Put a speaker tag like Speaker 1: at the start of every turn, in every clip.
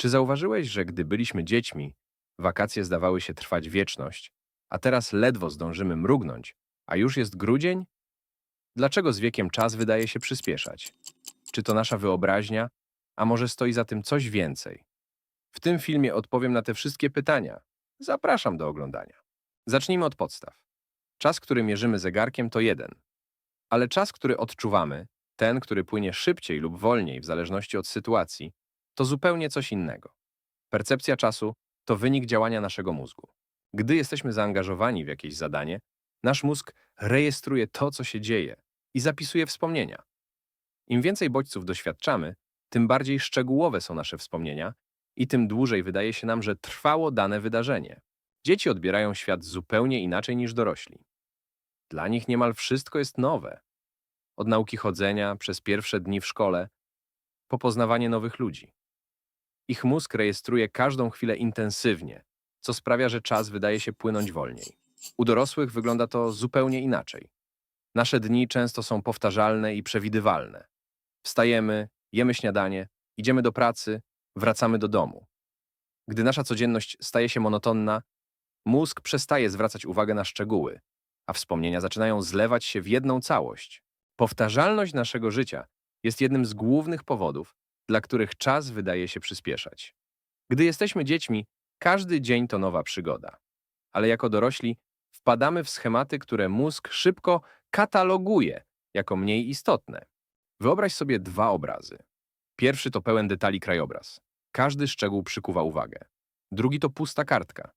Speaker 1: Czy zauważyłeś, że gdy byliśmy dziećmi, wakacje zdawały się trwać wieczność, a teraz ledwo zdążymy mrugnąć, a już jest grudzień? Dlaczego z wiekiem czas wydaje się przyspieszać? Czy to nasza wyobraźnia, a może stoi za tym coś więcej? W tym filmie odpowiem na te wszystkie pytania. Zapraszam do oglądania. Zacznijmy od podstaw. Czas, który mierzymy zegarkiem, to jeden. Ale czas, który odczuwamy, ten, który płynie szybciej lub wolniej w zależności od sytuacji, to zupełnie coś innego. Percepcja czasu to wynik działania naszego mózgu. Gdy jesteśmy zaangażowani w jakieś zadanie, nasz mózg rejestruje to, co się dzieje i zapisuje wspomnienia. Im więcej bodźców doświadczamy, tym bardziej szczegółowe są nasze wspomnienia i tym dłużej wydaje się nam, że trwało dane wydarzenie. Dzieci odbierają świat zupełnie inaczej niż dorośli. Dla nich niemal wszystko jest nowe. Od nauki chodzenia, przez pierwsze dni w szkole, po poznawanie nowych ludzi. Ich mózg rejestruje każdą chwilę intensywnie, co sprawia, że czas wydaje się płynąć wolniej. U dorosłych wygląda to zupełnie inaczej. Nasze dni często są powtarzalne i przewidywalne. Wstajemy, jemy śniadanie, idziemy do pracy, wracamy do domu. Gdy nasza codzienność staje się monotonna, mózg przestaje zwracać uwagę na szczegóły, a wspomnienia zaczynają zlewać się w jedną całość. Powtarzalność naszego życia jest jednym z głównych powodów, dla których czas wydaje się przyspieszać. Gdy jesteśmy dziećmi, każdy dzień to nowa przygoda. Ale jako dorośli wpadamy w schematy, które mózg szybko kataloguje jako mniej istotne. Wyobraź sobie dwa obrazy. Pierwszy to pełen detali krajobraz. Każdy szczegół przykuwa uwagę. Drugi to pusta kartka.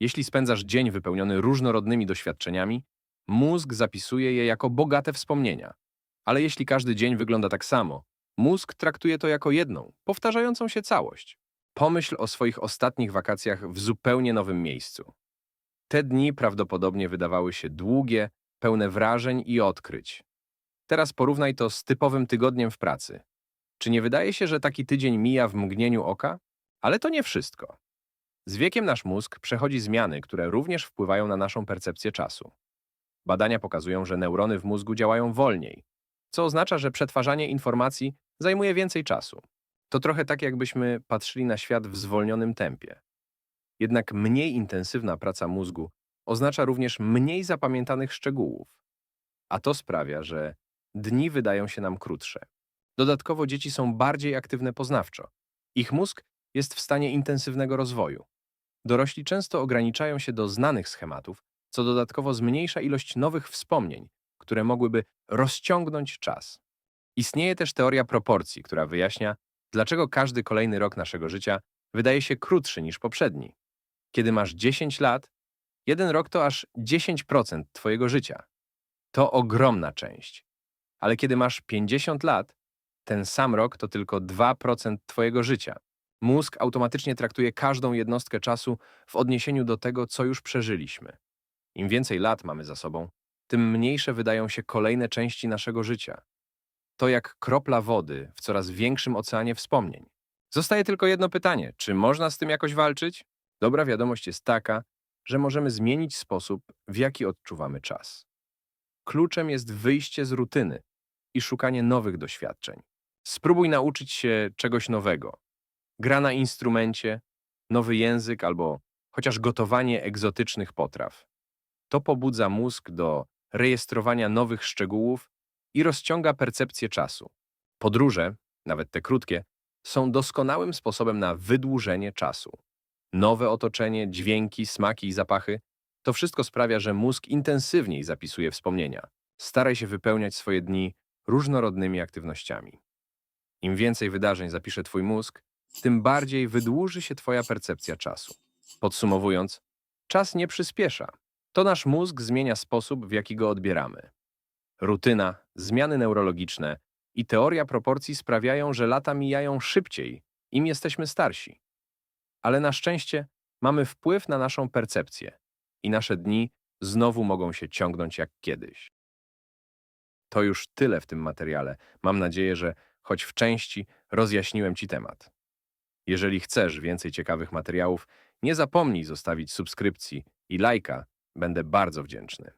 Speaker 1: Jeśli spędzasz dzień wypełniony różnorodnymi doświadczeniami, mózg zapisuje je jako bogate wspomnienia. Ale jeśli każdy dzień wygląda tak samo, mózg traktuje to jako jedną, powtarzającą się całość. Pomyśl o swoich ostatnich wakacjach w zupełnie nowym miejscu. Te dni prawdopodobnie wydawały się długie, pełne wrażeń i odkryć. Teraz porównaj to z typowym tygodniem w pracy. Czy nie wydaje się, że taki tydzień mija w mgnieniu oka? Ale to nie wszystko. Z wiekiem nasz mózg przechodzi zmiany, które również wpływają na naszą percepcję czasu. Badania pokazują, że neurony w mózgu działają wolniej, co oznacza, że przetwarzanie informacji zajmuje więcej czasu. To trochę tak, jakbyśmy patrzyli na świat w zwolnionym tempie. Jednak mniej intensywna praca mózgu oznacza również mniej zapamiętanych szczegółów, a to sprawia, że dni wydają się nam krótsze. Dodatkowo dzieci są bardziej aktywne poznawczo. Ich mózg jest w stanie intensywnego rozwoju. Dorośli często ograniczają się do znanych schematów, co dodatkowo zmniejsza ilość nowych wspomnień, które mogłyby rozciągnąć czas. Istnieje też teoria proporcji, która wyjaśnia, dlaczego każdy kolejny rok naszego życia wydaje się krótszy niż poprzedni. Kiedy masz 10 lat, jeden rok to aż 10% Twojego życia. To ogromna część. Ale kiedy masz 50 lat, ten sam rok to tylko 2% Twojego życia. Mózg automatycznie traktuje każdą jednostkę czasu w odniesieniu do tego, co już przeżyliśmy. Im więcej lat mamy za sobą, tym mniejsze wydają się kolejne części naszego życia. To jak kropla wody w coraz większym oceanie wspomnień. Zostaje tylko jedno pytanie: czy można z tym jakoś walczyć? Dobra wiadomość jest taka, że możemy zmienić sposób, w jaki odczuwamy czas. Kluczem jest wyjście z rutyny i szukanie nowych doświadczeń. Spróbuj nauczyć się czegoś nowego. Gra na instrumencie, nowy język albo chociaż gotowanie egzotycznych potraw. To pobudza mózg do rejestrowania nowych szczegółów i rozciąga percepcję czasu. Podróże, nawet te krótkie, są doskonałym sposobem na wydłużenie czasu. Nowe otoczenie, dźwięki, smaki i zapachy to wszystko sprawia, że mózg intensywniej zapisuje wspomnienia. Staraj się wypełniać swoje dni różnorodnymi aktywnościami. Im więcej wydarzeń zapisze Twój mózg, tym bardziej wydłuży się Twoja percepcja czasu. Podsumowując, czas nie przyspiesza. To nasz mózg zmienia sposób, w jaki go odbieramy. Rutyna, zmiany neurologiczne i teoria proporcji sprawiają, że lata mijają szybciej, im jesteśmy starsi. Ale na szczęście mamy wpływ na naszą percepcję i nasze dni znowu mogą się ciągnąć jak kiedyś. To już tyle w tym materiale. Mam nadzieję, że choć w części rozjaśniłem Ci temat. Jeżeli chcesz więcej ciekawych materiałów, nie zapomnij zostawić subskrypcji i lajka, będę bardzo wdzięczny.